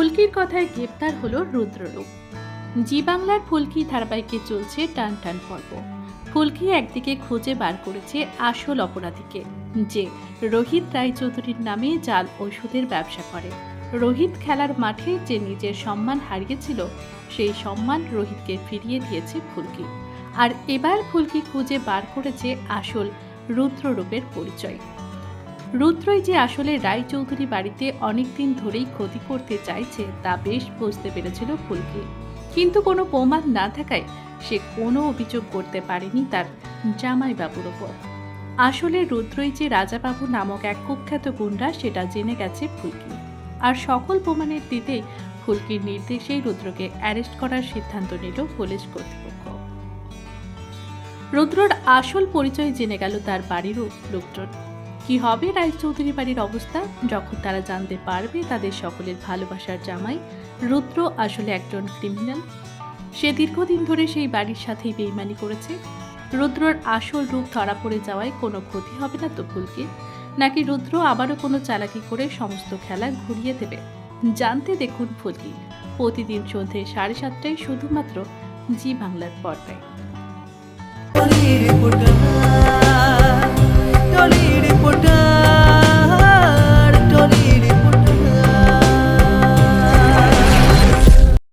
ফুলকির কথায় গ্রেপ্তার হল রুদ্ররূপ জি বাংলার ফুলকি ধারাবাহিকে চলছে টান টান পর্ব। ফুলকি একদিকে খুঁজে বার করেছে আসল অপরাধীকে, যে রোহিত রায়চৌধুরীর নামে জাল ওষুধের ব্যবসা করে। রোহিত খেলার মাঠে যে নিজের সম্মান হারিয়েছিল, সেই সম্মান রোহিতকে ফিরিয়ে দিয়েছে ফুলকি। আর এবার ফুলকি খুঁজে বার করেছে আসল রুদ্ররূপের পরিচয়। রুদ্রই যে আসলে রায়চৌধুরী বাড়িতে অনেকদিন ধরেই ক্ষতি করতে চাইছে, তা বেশ বুঝতে পেরেছিল ফুলকি। কিন্তু কোনো প্রমাণ না থাকায় সে কোনো অভিযোগ করতে পারেনি তার জামাইবাবুর ওপর। আসলে রুদ্রই যে রাজাবাবু নামক এক কুখ্যাত গুন্ডা, সেটা জেনে গেছে ফুলকি। আর সকল প্রমাণের দিতেই ফুলকির নির্দেশেই রুদ্রকে অ্যারেস্ট করার সিদ্ধান্ত নিল পুলিশ কর্তৃপক্ষ। রুদ্রর আসল পরিচয় জেনে গেল তার বাড়িরও লোকজন। কি হবে? রায়চৌধুরী বাড়ির অবস্থা? যখন তারা জানতে পারবে তাদের সকলের ভালোবাসার জামাই রুদ্র আসলে একজন ক্রিমিনাল সে দীর্ঘদিন ধরে সেই বাড়ির সাথেই বেইমানি করেছে। রুদ্রর আসল রূপ ধরা পড়ে যাওয়ায় কোনো ক্ষতি হবে না তো ফুলকে নাকি রুদ্র আবারও কোনো চালাকি করে সমস্ত খেলা ঘুরিয়ে দেবে? জানতে দেখুন ফুলকি প্রতিদিন সন্ধে সাড়ে সাতটায় শুধুমাত্র জি বাংলার পর্দায়।